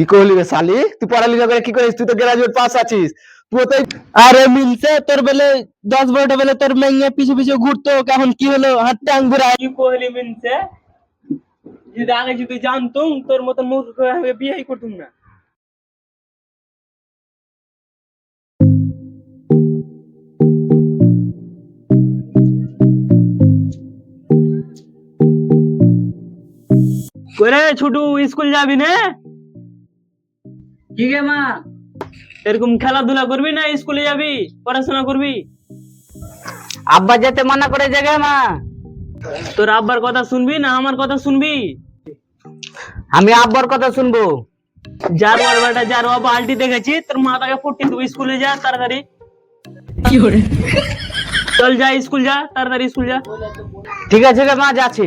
কি করলি রে শালি? তুই পড়ালেখা করে কি করিস? তুই তো গ্রাজুয়েট পাস আছিস। তুই তো আরে মিলছে তোর বেলে দশ বারোটা বেলে তোর মেয়ে পিছু পিছু ঘুরতো কেমন কি হলো? হাতটা আঙ্গুর কি কোহলি মিনছে যদি আগে যদি জানতুম তোর মতন মূর্খ হয়ে বিয়েই করতুম না। করে ছুটু স্কুল যাবি না? কি গে মা? এরকম খেলাধুলা করবি না স্কুলে যাবি পড়াশোনা করবি? আব্বা যেতে মানা করে জায়গায় মা। তোর আব্বার কথা শুনবি না আমার কথা শুনবি? আমি আব্বার কথা শুনব। যার ওর যার বাবা আলটি দেখেছি তোর মাথাকে ফুটি তুই স্কুলে যা তাড়াতাড়ি। চল যা স্কুল যা তাড়াতাড়ি স্কুল যা। ঠিক আছে রে মা যাচ্ছি।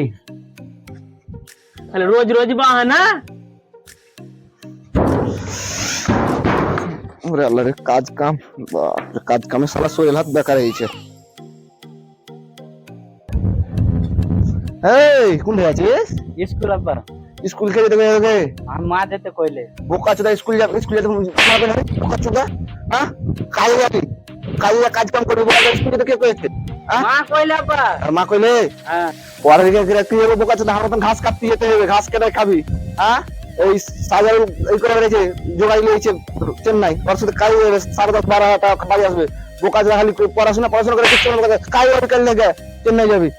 তাহলে রোজ রোজ বাহানা ওরে আল্লাহ রে কাজ কাম কাজ কামে সারা শরীর হাত বেকার হয়েছে। এই কোন আছিস? স্কুল আব্বার স্কুল ওকে আমার মা যেতে কইলে। বোকা চোদা স্কুল যাবে স্কুল যেতে পারবে না বোকা চোদা হ্যাঁ? কাজে যাবি। যা কাজ কাম করবি বোকা স্কুল যেতে কে কয়েছে হ্যাঁ? মা কইলে আব্বা। আর মা কইলে? হ্যাঁ। পরে তুই এবার বোকা চোদা আমার ঘাস কাটতে যেতে হবে ঘাস কেটে খাবি। হ্যাঁ? এই সাজার এই করে বেড়েছে জোগাড়ি লিয়েছে চেন্নাই। ওর সাথে কাজ হবে সাড়ে দশ বারো হাজার টাকা বাড়ি আসবে। বোকা খালি পড়াশোনা পড়াশোনা করে কিচ্ছু না কাজ কাল লেগে চেন্নাই যাবি।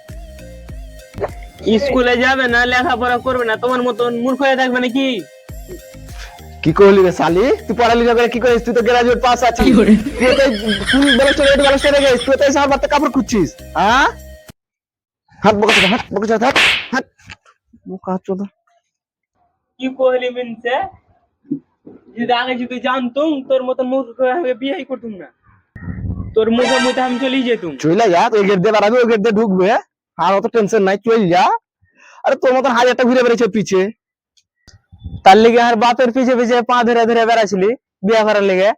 স্কুলে যাবে না লেখাপড়া করবে না তোমার মতন মূর্খ হয়ে থাকবে নাকি? কি করলি রে শালি? তুই পড়ালেখা করে কি করিস? তুই তো গ্রাজুয়েট পাস আছিস। তুই তো তুই রেখে তুই তো কাপড় খুঁজছিস হ্যাঁ? হাত বকা হাত বকা চোদা হাত হাত। বোকা চোদা। কি কোহলি মিনছে? যদি আগে যদি জানতুম তোর মতন মূর্খ হয়ে বিয়েই করতুম না। তোর মুখে মুখে আমি চলেই যেতুম। চলে যা তুই গেট দিয়ে বাড়াবি ওই গেট দিয়ে ঢুকবে আর অত টেনশন নাই চল যা। আরে তোর মতন হাজারটা ঘুরে বেড়েছে পিছে। তার লিগে আর বাপের পিছে পিছে পা ধরে ধরে বেড়াছিলি বিয়া করার লিগে।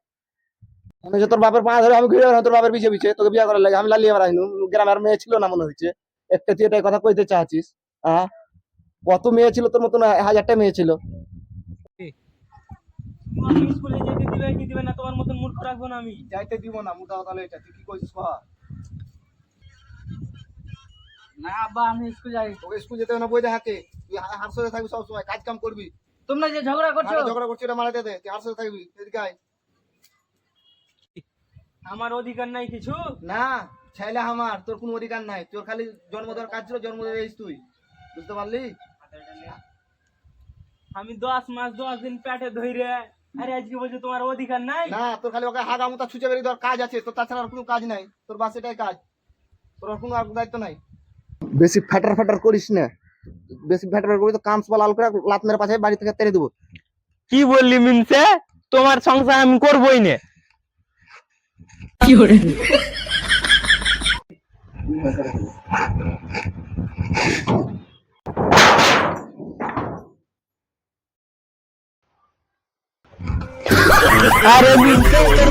মনে হচ্ছে তোর বাপের পা ধরে আমি ঘুরে বেড়াই তোর বাপের পিছে পিছে তোকে বিয়ে করার লাগে। আমি লালিয়ে বেড়াইনু গ্রামের মেয়ে ছিল না মনে হচ্ছে। একটা তুই এটাই কথা কইতে চাচ্ছিস হ্যাঁ কত মেয়ে ছিল তোর মতন? হাজারটা মেয়ে ছিল। স্কুলে যেতে দিবে কি দিবে না তোমার মতন মূর্খ রাখব না আমি। যাইতে দিব না মোটা কথা এটা। তুই কি কইছিস না আব্বা আমি স্কুল যাই। তোকে স্কুল যেতে না বই দেখাকে তুই হারসে থাকবি সব সময় কাজ কাম করবি। তোমরা যে ঝগড়া করছ ঝগড়া করছিস এটা মারাতে দে। তুই হারসে থাকবি এদিকে আয়। আমার অধিকার নাই কিছু? না ছেলে আমার তোর কোনো অধিকার নাই। তোর খালি জন্ম দেওয়ার কাজ ছিল জন্ম দিয়েছিস তুই। বুঝতে পারলি? আমি দশ মাস দশ দিন পেটে ধরে আরে আজকে বলছে তোমার অধিকার নাই? না তোর খালি ওকে হাগা মুতা ছুচে বেরিয়ে দেওয়ার কাজ আছে তোর তাছাড়া আর কোনো কাজ নাই। তোর বাস এটাই কাজ। তোর আর কোনো আর দায়িত্ব নাই। বেশি ফ্যাটার ফ্যাটার করিস না। বেশি ফ্যাটার করিস তো কাম সবাল আল করে লাত মেরে পাশে বাড়ি থেকে তেড়ে দেবো। কি বললি মিনছে তোমার সংসার আমি করবোই না। আরে মিলছে তোর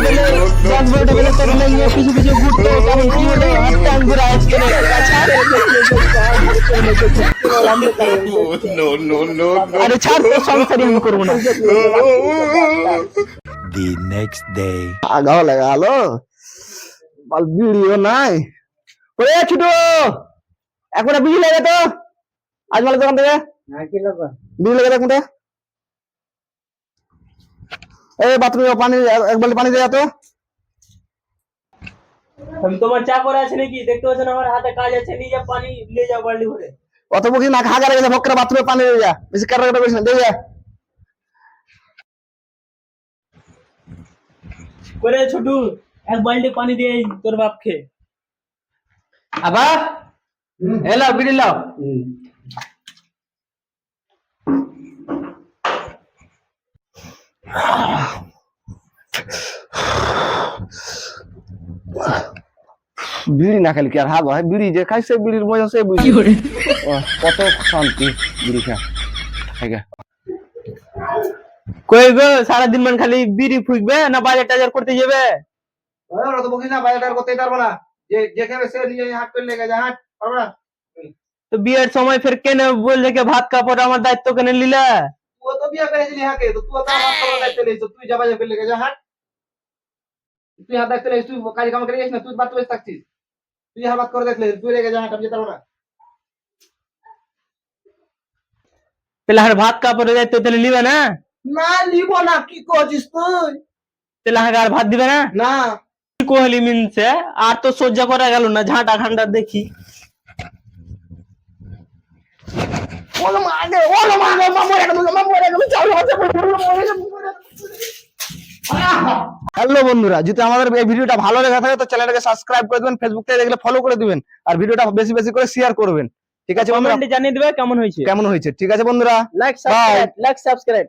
বেলে দশ বেলে তোর মেয়ে পিছু পিছু ঘুরতো কেমন কি হলো? হাতটা আঙ্গুর আওয়াজ আরে ছাড় তোর সংসারই আমি করব না। The next day. আগাও লাগা আলো ভিডিও নাই। ওরে ছোট! এখন বিজি লাগে তো? আজ মালে দোকান থেকে? বিজি লাগে দেখুন এই বাথরুমে পানি এক বালতি পানি দেয়া তো। আমি তোমার চা করে আছে নাকি? দেখতে পাচ্ছ আমার হাতে কাজ আছে নিয়ে যা পানি নিয়ে যাও বাল্টি ভরে। অত বকি না খাগা লেগেছে ভক্করা বাথরুমে পানি দিয়ে যা। বেশি কাটা করিস না দিয়ে যা। করে ছোটু এক বালতি পানি দিয়ে তোর বাপকে। আবার এলাও বিড়ি লাও বিড়ি না খালি কি আর হাগো? হয় বিড়ি যে খাই সে বিড়ির মজা সে বুঝি কত শান্তি বিড়ি খা খাইগা কই গো সারাদিন মান খালি বিড়ি ফুকবে না বাজার টাজার করতে যাবে? না বাইরে করতে পারব না। যে যে খাবে সে নিজে হাত করে লেগে যা হাট পারব না? তো বিয়ের সময় ফের কেন বললে ভাত কাপড় আমার দায়িত্ব কেন তো বিয়ে করেছিলি হাকে? তো তুই তো আমার করার দায়িত্ব নিয়েছিস তুই যাবা যাবে লেগে যা হাট। তুই হাত দায়িত্ব নিয়েছিস তুই কাজ কাম করে যাস না তুই বাদ বসে থাকছিস। তুই হাত বাদ করে দেখলে তুই লেগে যা হাট আমি যেতে পারব না। তাহলে আর ভাত কাপড়ে যাইতে তাহলে নিবে না? না নিব না কি করছিস তুই? তাহলে আর ভাত দিবে না? না। কি কোহলি মিনছে আর তো সহ্য করা গেল না ঝাঁটা খান্ডা দেখি ওলো মাগে ওলো মাগে মামরে গেল মামরে গেল চাল হাতে হ্যালো বন্ধুরা যদি আমাদের এই ভিডিওটা ভালো লেগে থাকে তো চ্যানেলটাকে সাবস্ক্রাইব করে দেবেন ফেসবুক থেকে দেখলে ফলো করে দিবেন আর ভিডিওটা বেশি বেশি করে শেয়ার করবেন। ঠিক আছে বন্ধুরা? কমেন্টে জানিয়ে দেবে কেমন হয়েছে। কেমন হয়েছে? ঠিক আছে বন্ধুরা? Like subscribe, like subscribe